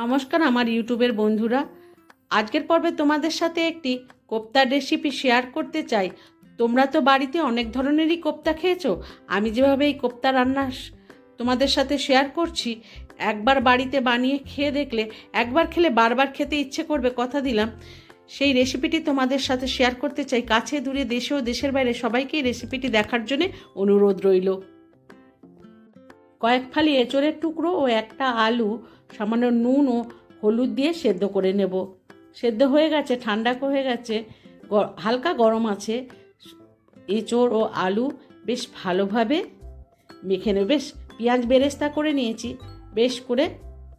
নমস্কার আমার ইউটিউবের বন্ধুরা। আজকের পর্বে তোমাদের সাথে একটি কোপ্তার রেসিপি শেয়ার করতে চাই। তোমরা তো বাড়িতে অনেক ধরনেরই কোপ্তা খেয়েছো, আমি যেভাবে এই কোপ্তা রান্না তোমাদের সাথে শেয়ার করছি, একবার বাড়িতে বানিয়ে খেয়ে দেখলে, একবার খেলে বারবার খেতে ইচ্ছে করবে কথা দিলাম। সেই রেসিপিটি তোমাদের সাথে শেয়ার করতে চাই। কাছে, দূরে দেশে ও দেশের বাইরে সবাইকেই রেসিপিটি দেখার জন্য অনুরোধ রইল। কয়েক ফালি এঁচড়ের টুকরো ও একটা আলু, সামান্য নুন ও হলুদ দিয়ে সেদ্ধ করে নেব। সেদ্ধ হয়ে গেছে, ঠান্ডা হয়ে গেছে হালকা গরম আছে। এঁচড় ও আলু বেশ ভালোভাবে মেখে নেব। বেশ, পেঁয়াজ বেরেস্তা করে নিয়েছি, বেশ করে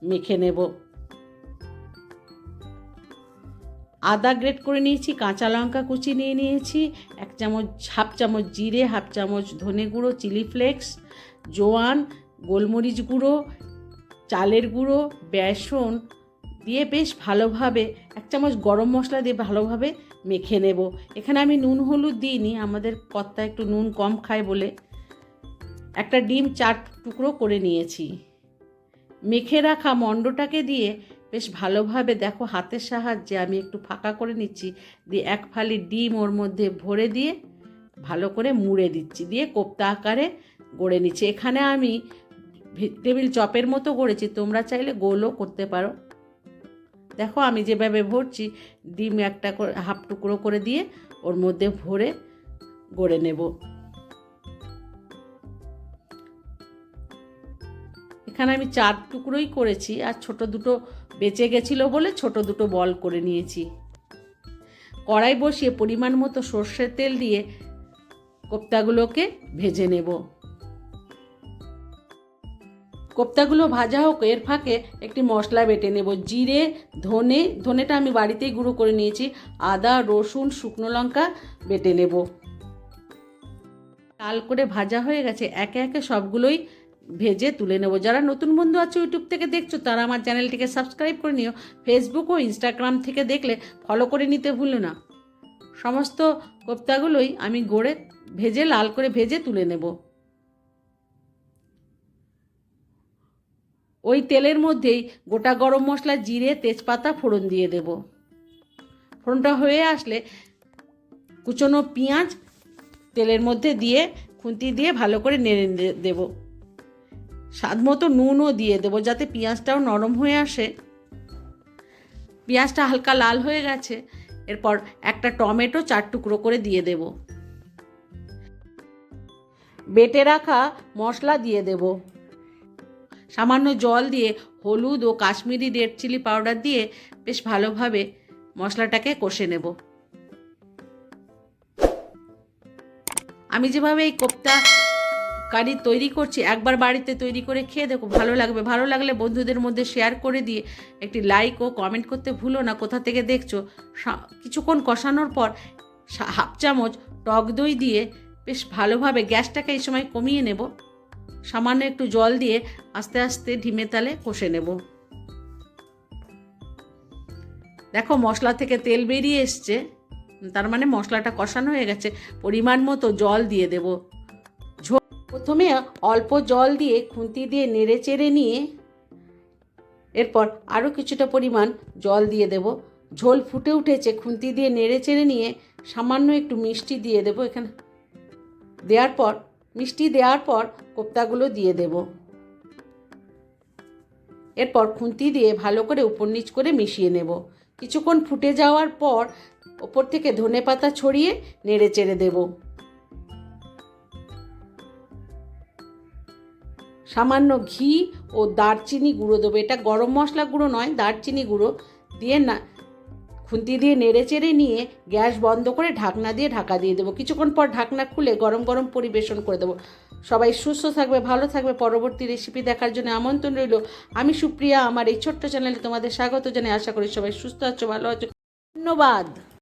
মেখে নেব। আদা গ্রেট করে নিয়েছি, কাঁচা লঙ্কা কুচি নিয়ে নিয়েছি, এক চামচ, হাফ চামচ জিরে, হাফ চামচ ধনে গুঁড়ো, চিলি ফ্লেক্স, জোয়ান গোলমরিচ গুঁড়ো, চালের গুঁড়ো, বেসন দিয়ে বেশ ভালোভাবে এক চামচ গরম মশলা দিয়ে ভালোভাবে মেখে নেব। এখানে আমি নুন হলুদ দিইনি, আমাদের কর্তা একটু নুন কম খায় বলে। একটা ডিম চার টুকরো করে নিয়েছি। মেখে রাখা মণ্ডটাকে দিয়ে বেশ ভালোভাবে দেখো হাতের সাহায্যে আমি একটু ফাঁকা করে নিচ্ছি, দিয়ে এক ফালি ডিম ওর মধ্যে ভরে দিয়ে ভালো করে মুড়ে দিচ্ছি, দিয়ে কোপ্তা আকারে গড়ে নিচ্ছি। এখানে আমি টেবিল চপের মতো করেছি তোমরা চাইলে গোলও করতে পারো। দেখো আমি যেভাবে ভরছি, ডিম একটা করে, হাফ টুকরো করে দিয়ে ওর মধ্যে ভরে গড়ে নেব। এখানে আমি চার টুকরোই করেছি, আর ছোট দুটো বেঁচে গেছিল বলে ছোট দুটো বল করে নিয়েছি। কড়াই বসিয়ে পরিমাণ মতো সর্ষের তেল দিয়ে কোপ্তাগুলোকে ভেজে নেব। কোপ্তাগুলো ভাজা হোক, এর ফাঁকে একটি মশলা বেটে নেব। জিরে, ধনে, ধনেটা আমি বাড়িতেই গুঁড়ো করে নিয়েছি। আদা, রসুন, শুকনো লঙ্কা বেটে নেব। লাল করে ভাজা হয়ে গেছে। একে একে সবগুলোই ভেজে তুলে নেব। যারা নতুন বন্ধু আছে, ইউটিউব থেকে দেখছ, তারা আমার চ্যানেলটিকে সাবস্ক্রাইব করে নিও। ফেসবুক ও ইনস্টাগ্রাম থেকে দেখলে ফলো করে নিতে ভুলো না। সমস্ত কোপ্তাগুলোই আমি গড়ে, ভেজে, লাল করে ভেজে তুলে নেব। ওই তেলের মধ্যেই গোটা গরম মশলা, জিরে, তেজপাতা, ফোড়ন দিয়ে দেব। ফোড়নটা হয়ে আসলে কুচনো পেঁয়াজ তেলের মধ্যে দিয়ে, খুন্তি দিয়ে ভালো করে নেড়ে দেব। স্বাদ মতো নুনও দিয়ে দেবো যাতে পেঁয়াজটাও নরম হয়ে আসে। পেঁয়াজটা হালকা লাল হয়ে গেছে, এরপর একটা টমেটো চার টুকরো করে দিয়ে দেব। বেটে রাখা মশলা দিয়ে দেব। সামান্য জল দিয়ে হলুদ ও কাশ্মীরি রেড চিলি পাউডার দিয়ে বেশ ভালোভাবে মশলাটাকে কষে নেব। আমি যেভাবে এই কোপ্তা কারি তৈরি করছি, একবার বাড়িতে তৈরি করে খেয়ে দেখো, ভালো লাগবে। ভালো লাগলে বন্ধুদের মধ্যে শেয়ার করে দিয়ে একটি লাইক ও কমেন্ট করতে ভুলো না। কোথা থেকে দেখছ? কিছুক্ষণ কষানোর পর হাফ চামচ টক দই দিয়ে বেশ ভালোভাবে গ্যাসটাকে এই সময় কমিয়ে নেব। সামান্য একটু জল দিয়ে আস্তে আস্তে ঢিমে তালে কষে নেব। দেখো মশলা থেকে তেল বেরিয়ে এসছে। তার মানে মশলাটা কষানো হয়ে গেছে। পরিমাণ মতো জল দিয়ে দেব। প্রথমে অল্প জল দিয়ে খুন্তি দিয়ে নেড়ে চেড়ে নিয়ে এরপর আরও কিছুটা পরিমাণ জল দিয়ে দেব। ঝোল ফুটে উঠেছে। খুন্তি দিয়ে নেড়ে চেড়ে নিয়ে সামান্য একটু মিষ্টি দিয়ে দেব এখানে। দেওয়ার পর মিষ্টি দেওয়ার পর কোপ্তাগুলো দিয়ে দেব। এরপর খুন্তি দিয়ে ভালো করে উপর নিচ করে মিশিয়ে নেব। কিছুক্ষণ ফুটে যাওয়ার পর ওপর থেকে ধনে পাতা ছড়িয়ে নেড়ে চেড়ে দেব। সামান্য ঘি ও দারচিনি গুঁড়ো দেবো। এটা গরম মশলা গুঁড়ো নয়, দারচিনি গুঁড়ো দিয়ে না খুন্তি দিয়ে নেড়ে চেড়ে নিয়ে গ্যাস বন্ধ করে ঢাকনা দিয়ে ঢাকা দিয়ে দেবো। কিছুক্ষণ পর ঢাকনা খুলে গরম গরম পরিবেশন করে দেবো। সবাই সুস্থ থাকবে, ভালো থাকবে। পরবর্তী রেসিপি দেখার জন্য আমন্ত্রণ রইল আমি সুপ্রিয়া। আমার এই ছোট্ট চ্যানেলে তোমাদের স্বাগত জানাই। আশা করি সবাই সুস্থ আছো, ভালো আছো। ধন্যবাদ।